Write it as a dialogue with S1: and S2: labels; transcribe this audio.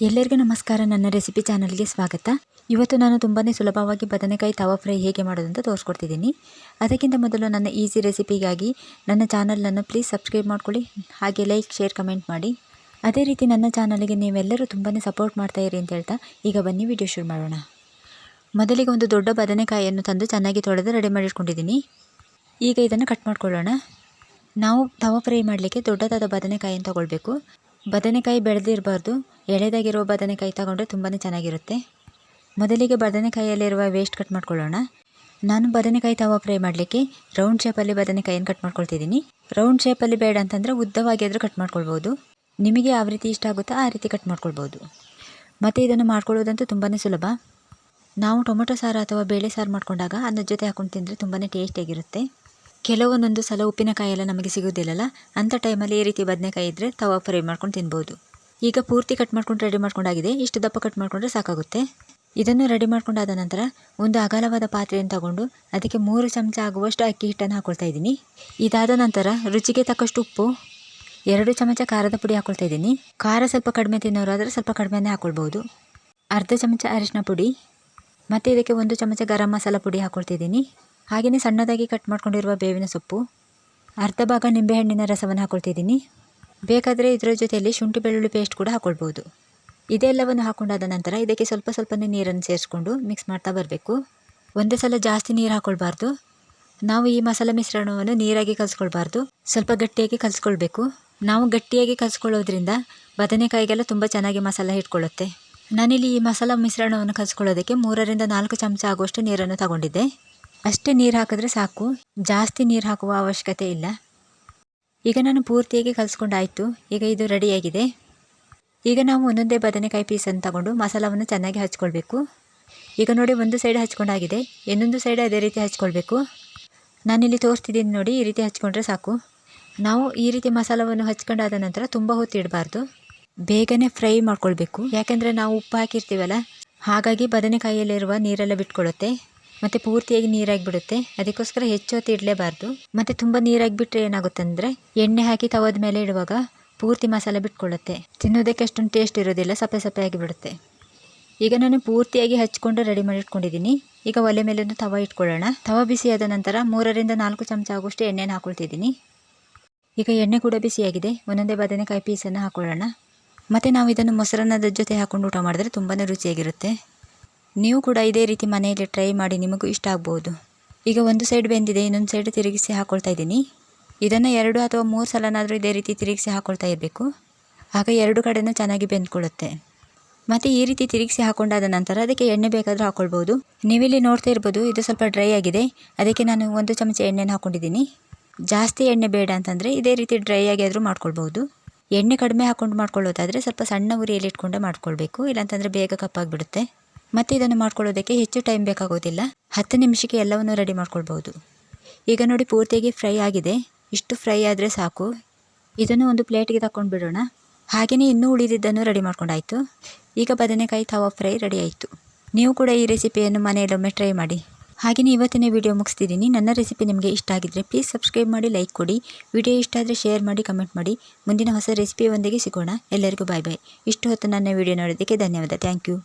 S1: ಎಲ್ಲರಿಗೂ ನಮಸ್ಕಾರ. ನನ್ನ ರೆಸಿಪಿ ಚಾನಲ್ಗೆ ಸ್ವಾಗತ. ಇವತ್ತು ನಾನು ತುಂಬಾ ಸುಲಭವಾಗಿ ಬದನೆಕಾಯಿ ತವಾ ಫ್ರೈ ಹೇಗೆ ಮಾಡೋದು ಅಂತ ತೋರಿಸ್ಕೊಡ್ತಿದ್ದೀನಿ. ಅದಕ್ಕಿಂತ ಮೊದಲು ನನ್ನ ಈಸಿ ರೆಸಿಪಿಗಾಗಿ ನನ್ನ ಚಾನಲನ್ನು ಪ್ಲೀಸ್ ಸಬ್ಸ್ಕ್ರೈಬ್ ಮಾಡ್ಕೊಳ್ಳಿ. ಹಾಗೆ ಲೈಕ್, ಶೇರ್, ಕಮೆಂಟ್ ಮಾಡಿ. ಅದೇ ರೀತಿ ನನ್ನ ಚಾನಲ್ಗೆ ನೀವೆಲ್ಲರೂ ತುಂಬಾ ಸಪೋರ್ಟ್ ಮಾಡ್ತಾ ಇರಿ ಅಂತ ಹೇಳ್ತಾ ಈಗ ಬನ್ನಿ ವಿಡಿಯೋ ಶುರು ಮಾಡೋಣ. ಮೊದಲಿಗೆ ಒಂದು ದೊಡ್ಡ ಬದನೆಕಾಯಿಯನ್ನು ತಂದು ಚೆನ್ನಾಗಿ ತೊಳೆದು ರೆಡಿ ಮಾಡಿಟ್ಕೊಂಡಿದ್ದೀನಿ. ಈಗ ಇದನ್ನು ಕಟ್ ಮಾಡ್ಕೊಳ್ಳೋಣ. ನಾವು ತವಾ ಫ್ರೈ ಮಾಡಲಿಕ್ಕೆ ದೊಡ್ಡದಾದ ಬದನೆಕಾಯಿಯನ್ನು ತಗೊಳ್ಬೇಕು. ಬದನೆಕಾಯಿ ಬೆಳೆದಿರಬಾರ್ದು. ಎಳೆದಾಗಿರುವ ಬದನೆಕಾಯಿ ತಗೊಂಡ್ರೆ ತುಂಬಾ ಚೆನ್ನಾಗಿರುತ್ತೆ. ಮೊದಲಿಗೆ ಬದನೆಕಾಯಿಯಲ್ಲಿರುವ ವೇಸ್ಟ್ ಕಟ್ ಮಾಡ್ಕೊಳ್ಳೋಣ. ನಾನು ಬದನೆಕಾಯಿ ತವಾ ಫ್ರೈ ಮಾಡಲಿಕ್ಕೆ ರೌಂಡ್ ಶೇಪಲ್ಲಿ ಬದನೆಕಾಯಿಯನ್ನು ಕಟ್ ಮಾಡ್ಕೊಳ್ತಿದ್ದೀನಿ. ರೌಂಡ್ ಶೇಪಲ್ಲಿ ಬೇಡ ಅಂತಂದರೆ ಉದ್ದವಾಗಿ ಆದರೂ ಕಟ್ ಮಾಡ್ಕೊಳ್ಬೋದು ನಿಮಗೆ ಯಾವ ರೀತಿ ಇಷ್ಟ ಆಗುತ್ತೋ ಆ ರೀತಿ ಕಟ್ ಮಾಡ್ಕೊಳ್ಬೋದು ಮತ್ತು ಇದನ್ನು ಮಾಡ್ಕೊಳ್ಳೋದಂತೂ ತುಂಬಾ ಸುಲಭ. ನಾವು ಟೊಮೊಟೊ ಸಾರು ಅಥವಾ ಬೇಳೆ ಸಾರು ಮಾಡ್ಕೊಂಡಾಗ ಅನ್ನದ ಜೊತೆ ಹಾಕೊಂಡು ತಿಂದರೆ ತುಂಬಾ ಟೇಸ್ಟಿಯಾಗಿರುತ್ತೆ ಕೆಲವೊಂದೊಂದು ಸಲ ಉಪ್ಪಿನಕಾಯಿ ಎಲ್ಲ ನಮಗೆ ಸಿಗೋದಿಲ್ಲಲ್ಲ ಅಂಥ ಟೈಮಲ್ಲಿ ಈ ರೀತಿ ಬದನೆಕಾಯಿ ಇದ್ದರೆ ತವಾ ಫ್ರೈ ಮಾಡ್ಕೊಂಡು ತಿನ್ಬೋದು. ಈಗ ಪೂರ್ತಿ ಕಟ್ ಮಾಡ್ಕೊಂಡು ರೆಡಿ ಮಾಡ್ಕೊಂಡಾಗಿದೆ. ಇಷ್ಟು ದಪ್ಪ ಕಟ್ ಮಾಡಿಕೊಂಡ್ರೆ ಸಾಕಾಗುತ್ತೆ. ಇದನ್ನು ರೆಡಿ ಮಾಡ್ಕೊಂಡಾದ ನಂತರ ಒಂದು ಅಗಲವಾದ ಪಾತ್ರೆಯನ್ನು ತಗೊಂಡು ಅದಕ್ಕೆ ಮೂರು ಚಮಚ ಆಗುವಷ್ಟು ಅಕ್ಕಿ ಹಿಟ್ಟನ್ನು ಹಾಕೊಳ್ತಾ ಇದ್ದೀನಿ. ಇದಾದ ನಂತರ ರುಚಿಗೆ ತಕ್ಕಷ್ಟು ಉಪ್ಪು, ಎರಡು ಚಮಚ ಖಾರದ ಪುಡಿ ಹಾಕೊಳ್ತಾ ಇದ್ದೀನಿ. ಖಾರ ಸ್ವಲ್ಪ ಕಡಿಮೆ ತಿನ್ನೋರಾದರೆ ಸ್ವಲ್ಪ ಕಡಿಮೆನೇ ಹಾಕ್ಕೊಳ್ಬೋದು ಅರ್ಧ ಚಮಚ ಅರಿಶಿನ ಪುಡಿ, ಮತ್ತು ಇದಕ್ಕೆ ಒಂದು ಚಮಚ ಗರಂ ಮಸಾಲ ಪುಡಿ ಹಾಕ್ಕೊಳ್ತಿದ್ದೀನಿ ಹಾಗೆಯೇ ಸಣ್ಣದಾಗಿ ಕಟ್ ಮಾಡಿಕೊಂಡಿರುವ ಬೇವಿನ ಸೊಪ್ಪು, ಅರ್ಧ ಭಾಗ ನಿಂಬೆಹಣ್ಣಿನ ರಸವನ್ನು ಹಾಕ್ಕೊಳ್ತಿದ್ದೀನಿ ಬೇಕಾದರೆ ಇದರ ಜೊತೆಯಲ್ಲಿ ಶುಂಠಿ ಬೆಳ್ಳುಳ್ಳಿ ಪೇಸ್ಟ್ ಕೂಡ ಹಾಕ್ಕೊಳ್ಬೋದು ಇದೆಲ್ಲವನ್ನು ಹಾಕೊಂಡಾದ ನಂತರ ಇದಕ್ಕೆ ಸ್ವಲ್ಪ ಸ್ವಲ್ಪನೇ ನೀರನ್ನು ಸೇರಿಸ್ಕೊಂಡು ಮಿಕ್ಸ್ ಮಾಡ್ತಾ ಬರಬೇಕು. ಒಂದೇ ಸಲ ಜಾಸ್ತಿ ನೀರು ಹಾಕ್ಕೊಳ್ಬಾರ್ದು ನಾವು ಈ ಮಸಾಲೆ ಮಿಶ್ರಣವನ್ನು ನೀರಾಗಿ ಕಲಿಸ್ಕೊಳ್ಬಾರ್ದು. ಸ್ವಲ್ಪ ಗಟ್ಟಿಯಾಗಿ ಕಲಿಸ್ಕೊಳ್ಬೇಕು. ನಾವು ಗಟ್ಟಿಯಾಗಿ ಕಲಿಸ್ಕೊಳ್ಳೋದ್ರಿಂದ ಬದನೆಕಾಯಿಗೆಲ್ಲ ತುಂಬ ಚೆನ್ನಾಗಿ ಮಸಾಲೆ ಇಟ್ಕೊಳ್ಳುತ್ತೆ ನಾನಿಲ್ಲಿ ಈ ಮಸಾಲ ಮಿಶ್ರಣವನ್ನು ಕಲಿಸ್ಕೊಳ್ಳೋದಕ್ಕೆ ಮೂರರಿಂದ ನಾಲ್ಕು ಚಮಚ ಆಗುವಷ್ಟು ನೀರನ್ನು ತಗೊಂಡಿದ್ದೆ. ಅಷ್ಟೇ ನೀರು ಹಾಕಿದ್ರೆ ಸಾಕು. ಜಾಸ್ತಿ ನೀರು ಹಾಕುವ ಅವಶ್ಯಕತೆ ಇಲ್ಲ. ಈಗ ನಾನು ಪೂರ್ತಿಯಾಗಿ ಕಲಿಸ್ಕೊಂಡಾಯಿತು. ಈಗ ಇದು ರೆಡಿಯಾಗಿದೆ ಈಗ ನಾವು ಒಂದೊಂದೇ ಬದನೆಕಾಯಿ ಪೀಸನ್ನು ತಗೊಂಡು ಮಸಾಲವನ್ನು ಚೆನ್ನಾಗಿ ಹಚ್ಕೊಳ್ಬೇಕು. ಈಗ ನೋಡಿ ಒಂದು ಸೈಡ್ ಹಚ್ಕೊಂಡಾಗಿದೆ. ಇನ್ನೊಂದು ಸೈಡ್ ಅದೇ ರೀತಿ ಹಚ್ಕೊಳ್ಬೇಕು. ನಾನಿಲ್ಲಿ ತೋರಿಸ್ತಿದ್ದೀನಿ ನೋಡಿ, ಈ ರೀತಿ ಹಚ್ಕೊಂಡ್ರೆ ಸಾಕು. ನಾವು ಈ ರೀತಿ ಮಸಾಲವನ್ನು ಹಚ್ಕೊಂಡಾದ ನಂತರ ತುಂಬ ಹೊತ್ತು ಇಡಬಾರ್ದು. ಬೇಗನೆ ಫ್ರೈ ಮಾಡ್ಕೊಳ್ಬೇಕು. ಯಾಕೆಂದರೆ ನಾವು ಉಪ್ಪು ಹಾಕಿರ್ತೀವಲ್ಲ, ಹಾಗಾಗಿ ಬದನೆಕಾಯಿಯಲ್ಲಿರುವ ನೀರೆಲ್ಲ ಬಿಟ್ಕೊಳ್ಳುತ್ತೆ ಮತ್ತು ಪೂರ್ತಿಯಾಗಿ ನೀರಾಗಿ ಬಿಡುತ್ತೆ ಅದಕ್ಕೋಸ್ಕರ ಹೆಚ್ಚು ಹೊತ್ತು ಇಡಲೇಬಾರ್ದು. ಮತ್ತು ತುಂಬ ಏನಾಗುತ್ತೆ ಅಂದರೆ ಎಣ್ಣೆ ಹಾಕಿ ತವದ ಮೇಲೆ ಇಡುವಾಗ ಪೂರ್ತಿ ಮಸಾಲೆ ಬಿಟ್ಕೊಳ್ಳುತ್ತೆ. ತಿನ್ನೋದಕ್ಕೆ ಅಷ್ಟೊಂದು ಟೇಸ್ಟ್ ಇರೋದಿಲ್ಲ, ಸಪ್ಪೆ ಸಪ್ಪೆ ಆಗಿಬಿಡುತ್ತೆ. ಈಗ ನಾನು ಪೂರ್ತಿಯಾಗಿ ಹಚ್ಕೊಂಡು ರೆಡಿ ಮಾಡಿ ಇಟ್ಕೊಂಡಿದ್ದೀನಿ. ಈಗ ಒಲೆ ಮೇಲೆ ತವ ಇಟ್ಕೊಳ್ಳೋಣ. ತವ ಬಿಸಿಯಾದ ನಂತರ ಮೂರರಿಂದ ನಾಲ್ಕು ಚಮಚ ಆಗುವಷ್ಟು ಎಣ್ಣೆನ ಹಾಕೊಳ್ತಿದ್ದೀನಿ. ಈಗ ಎಣ್ಣೆ ಕೂಡ ಬಿಸಿಯಾಗಿದೆ. ಒಂದೊಂದೇ ಬದನೆಕಾಯಿ ಪೀಸನ್ನು ಹಾಕೊಳ್ಳೋಣ. ಮತ್ತು ನಾವು ಇದನ್ನು ಮೊಸರನ್ನದ ಜೊತೆ ಹಾಕೊಂಡು ಊಟ ಮಾಡಿದ್ರೆ ತುಂಬಾ ರುಚಿಯಾಗಿರುತ್ತೆ. ನೀವು ಕೂಡ ಇದೇ ರೀತಿ ಮನೆಯಲ್ಲಿ ಟ್ರೈ ಮಾಡಿ ನಿಮಗೂ ಇಷ್ಟ ಆಗ್ಬೋದು. ಈಗ ಒಂದು ಸೈಡ್ ಬೆಂದಿದೆ, ಇನ್ನೊಂದು ಸೈಡ್ ತಿರುಗಿಸಿ ಹಾಕೊಳ್ತಾ ಇದ್ದೀನಿ. ಇದನ್ನು ಎರಡು ಅಥವಾ ಮೂರು ಸಲನಾದರೂ ಇದೇ ರೀತಿ ತಿರುಗಿಸಿ ಹಾಕೊಳ್ತಾ ಇರಬೇಕು. ಆಗ ಎರಡು ಕಡೆಯೂ ಚೆನ್ನಾಗಿ ಬೆಂದ್ಕೊಳ್ಳುತ್ತೆ. ಮತ್ತು ಈ ರೀತಿ ತಿರುಗಿಸಿ ಹಾಕೊಂಡಾದ ನಂತರ ಅದಕ್ಕೆ ಎಣ್ಣೆ ಬೇಕಾದರೂ ಹಾಕ್ಕೊಳ್ಬೋದು ನೀವಿಲ್ಲಿ ನೋಡ್ತಾ ಇರ್ಬೋದು, ಇದು ಸ್ವಲ್ಪ ಡ್ರೈ ಆಗಿದೆ. ಅದಕ್ಕೆ ನಾನು ಒಂದು ಚಮಚ ಎಣ್ಣೆನ ಹಾಕ್ಕೊಂಡಿದ್ದೀನಿ ಜಾಸ್ತಿ ಎಣ್ಣೆ ಬೇಡ ಅಂತಂದರೆ ಇದೇ ರೀತಿ ಡ್ರೈ ಆಗಿ ಆದರೂ ಮಾಡ್ಕೊಳ್ಬೋದು. ಎಣ್ಣೆ ಕಡಿಮೆ ಹಾಕ್ಕೊಂಡು ಮಾಡ್ಕೊಳ್ಳೋದಾದರೆ ಸ್ವಲ್ಪ ಸಣ್ಣ ಉರಿಯಲ್ಲಿ ಇಟ್ಕೊಂಡೆ ಮಾಡ್ಕೊಳ್ಬೇಕು. ಇಲ್ಲಾಂತಂದರೆ ಬೇಗ ಕಪ್ಪಾಗಿಬಿಡುತ್ತೆ. ಮತ್ತು ಇದನ್ನು ಮಾಡ್ಕೊಳ್ಳೋದಕ್ಕೆ ಹೆಚ್ಚು ಟೈಮ್ ಬೇಕಾಗೋದಿಲ್ಲ. ಹತ್ತು ನಿಮಿಷಕ್ಕೆ ಎಲ್ಲವನ್ನು ರೆಡಿ ಮಾಡ್ಕೊಳ್ಬೋದು ಈಗ ನೋಡಿ ಪೂರ್ತಿಯಾಗಿ ಫ್ರೈ ಆಗಿದೆ. ಇಷ್ಟು ಫ್ರೈ ಆದರೆ ಸಾಕು. ಇದನ್ನು ಒಂದು ಪ್ಲೇಟಿಗೆ ತಗೊಂಡು ಬಿಡೋಣ. ಹಾಗೆಯೇ ಇನ್ನೂ ಉಳಿದಿದ್ದನ್ನು ರೆಡಿ ಮಾಡ್ಕೊಂಡಾಯಿತು. ಈಗ ಬದನೆಕಾಯಿ ತವಾ ಫ್ರೈ ರೆಡಿ ಆಯಿತು. ನೀವು ಕೂಡ ಈ ರೆಸಿಪಿಯನ್ನು ಮನೆಯಲ್ಲೊಮ್ಮೆ ಟ್ರೈ ಮಾಡಿ. ಹಾಗೆಯೇ ಇವತ್ತಿನ ವಿಡಿಯೋ ಮುಗಿಸ್ತಿದ್ದೀನಿ. ನನ್ನ ರೆಸಿಪಿ ನಿಮಗೆ ಇಷ್ಟ ಆಗಿದ್ದರೆ ಪ್ಲೀಸ್ ಸಬ್ಸ್ಕ್ರೈಬ್ ಮಾಡಿ ಲೈಕ್ ಕೊಡಿ. ವಿಡಿಯೋ ಇಷ್ಟ ಆದರೆ ಶೇರ್ ಮಾಡಿ ಕಮೆಂಟ್ ಮಾಡಿ. ಮುಂದಿನ ಹೊಸ ರೆಸಿಪಿಯೊಂದಿಗೆ ಸಿಗೋಣ. ಎಲ್ಲರಿಗೂ ಬಾಯ್ ಬಾಯ್ ಇಷ್ಟು ಹೊತ್ತು ನನ್ನ ವಿಡಿಯೋ ನೋಡೋದಕ್ಕೆ ಧನ್ಯವಾದ. Thank you